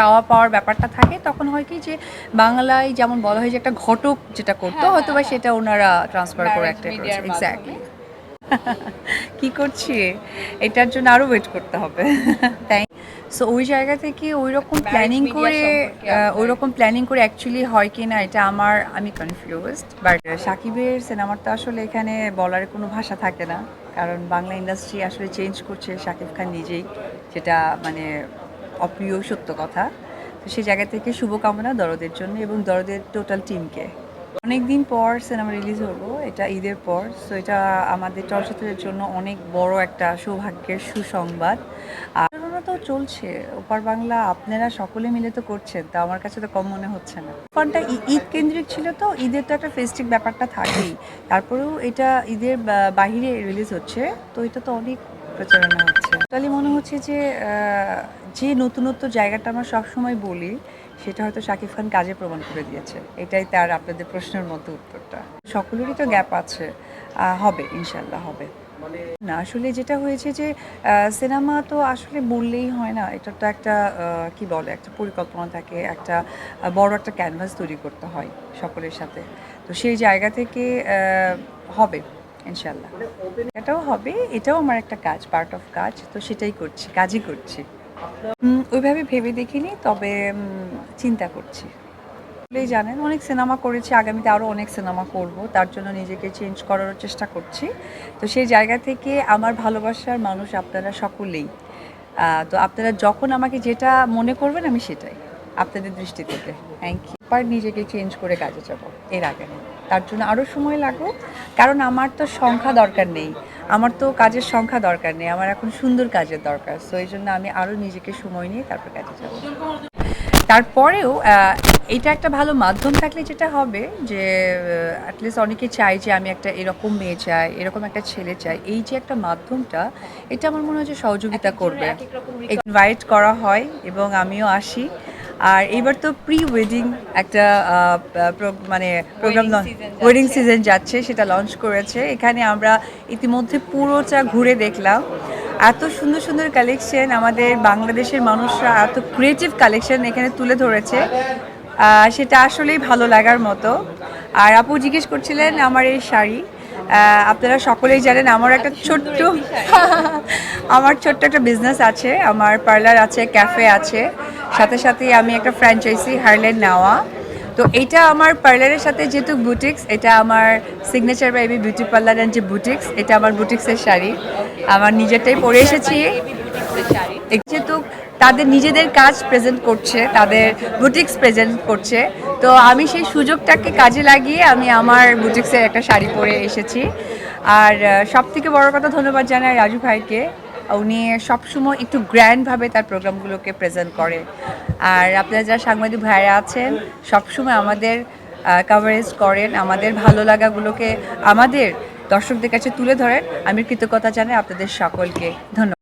চাওয়া পাওয়ার ব্যাপারটা থাকে তখন হয় কি যে বাংলায় যেমন বলা হয় যে একটা ঘটক যেটা করতো হ্যাঁ, হয়তো বা হ্যাঁ, সেটা ওনারা ট্রান্সফার করে একটা এক্স্যাক্টলি কি করছি? এটার জন্য আরও ওয়েট করতে হবে। তাই সো ওই জায়গা থেকে ওই রকম প্ল্যানিং করে ওই রকম প্ল্যানিং করে অ্যাকচুয়ালি হয় কি না এটা আমার আমি কনফিউজড বাট সাকিবের সিনেমার তো আসলে এখানে বলার কোনো ভাষা থাকে না। কারণ বাংলা ইন্ডাস্ট্রি আসলে চেঞ্জ করছে শাকিব খান নিজেই। যেটা মানে অপ্রিয় সত্য কথা। তো সেই জায়গা থেকে শুভকামনা দরদের জন্য এবং দরদের টোটাল টিমকে অনেক দিন পর সিনেমা রিলিজ হলো এটা ঈদের পর। সো এটা আমাদের চলচ্চিত্রের জন্য অনেক বড় একটা সৌভাগ্যের সুসংবাদ। আর তো চলছে, ওপার বাংলা আপনারা সকলে মিলে তো করছেন, তা আমার কাছে তো কম মনে হচ্ছে না। ফোনটা ঈদ কেন্দ্রিক ছিল তো, ঈদের তো একটা ফেস্টিভ ব্যাপারটা থাকেই। তারপরেও এটা ঈদের বাহিরে রিলিজ হচ্ছে, তো এটা তো অনেক প্রচারণা হচ্ছে। তাহলে মনে হচ্ছে যে যে নতুনত্ব জায়গাটা আমরা সবসময় বলি, সেটা হয়তো শাকিব খান কাজে প্রমাণ করে দিয়েছে। এটাই তার আপনাদের প্রশ্নের মতো উত্তরটা। সকলেরই তো গ্যাপ আছে হবে ইনশাল্লাহ হবে। না, আসলে যেটা হয়েছে যে সিনেমা তো আসলে বললেই হয় না, এটা তো একটা কি বলে, একটা পরিকল্পনা থাকে, একটা বড় একটা ক্যানভাস তৈরি করতে হয় সকলের সাথে। তো সেই জায়গা থেকে হবে। ইনশাল্লাহ এটাও হবে, এটাও আমার একটা কাজ পার্ট অফ কাজ, তো সেটাই করছি, কাজই করছি। ওইভাবে ভেবে দেখিনি, তবে চিন্তা করছি। বলেই জানেন, অনেক সিনেমা করেছি, আগামীতে আরও অনেক সিনেমা করব, তার জন্য নিজেকে চেঞ্জ করার চেষ্টা করছি। তো সেই জায়গা থেকে আমার ভালোবাসার মানুষ আপনারা সকলেই। তো আপনারা যখন আমাকে যেটা মনে করবেন, আমি সেটাই, আপনাদের দৃষ্টি থেকে। থ্যাংক ইউ পার নিজেকে চেঞ্জ করে কাজে যাব এর আগে না। তার জন্য আরও সময় লাগুক কারণ আমার তো সংখ্যা দরকার নেই। আমার তো কাজের সংখ্যা দরকার নেই আমার এখন সুন্দর কাজের দরকার। সো এই জন্য আমি আরও নিজেকে সময় নিয়ে তারপর কাজে যাব। তারপরেও এটা একটা ভালো মাধ্যম থাকলে যেটা হবে যে অ্যাটলিস্ট অনেকে চায় যে আমি একটা এরকম মেয়ে চাই এরকম একটা ছেলে চাই। এই যে একটা মাধ্যমটা এটা আমার মনে হয় যে সহযোগিতা করবে। ইনভাইট করা হয় এবং আমিও আসি। আর এবার তো প্রি ওয়েডিং একটা মানে প্রোগ্রাম ওয়েডিং সিজন যাচ্ছে। সেটা লঞ্চ করেছে। এখানে আমরা ইতিমধ্যে পুরোটা ঘুরে দেখলাম। এত সুন্দর সুন্দর কালেকশন আমাদের বাংলাদেশের মানুষরা এত ক্রিয়েটিভ কালেকশন এখানে তুলে ধরেছে। সেটা আসলেই ভালো লাগার মতো। আর আপু জিজ্ঞেস করছিলেন আমার এই শাড়ি। আপনারা সকলেই জানেন আমার একটা ছোট্ট আমার ছোট্ট একটা বিজনেস আছে। আমার পার্লার আছে ক্যাফে আছে। সাথে সাথে আমি একটা ফ্র্যাঞ্চাইজি হারলেন নেওয়া তো এটা আমার পার্লারের সাথে যেহেতু বুটিক্স এটা আমার signature baby beauty parlour and যে বুটিক্স এটা আমার বুটিক্সের শাড়ি। আমার নিজেরটাই পরে এসেছি। যেহেতু তাদের নিজেদের কাজ প্রেজেন্ট করছে, তাদের বুটিক্স প্রেজেন্ট করছে, তো আমি সেই সুযোগটাকে কাজে লাগিয়ে আমি আমার বুটিক্সের একটা শাড়ি পরে এসেছি। আর সব থেকে বড় কথা ধন্যবাদ জানাই রাজু ভাইকে। উনি সবসময় একটু গ্র্যান্ডভাবে তার প্রোগ্রামগুলোকে প্রেজেন্ট করে। আর আপনারা যারা সাংবাদিক ভাইরা আছেন সবসময় আমাদের কাভারেজ করেন, আমাদের ভালো লাগাগুলোকে আমাদের দর্শকদের কাছে তুলে ধরেন। আমি কৃতজ্ঞতা জানাই আপনাদের সকলকে। ধন্যবাদ।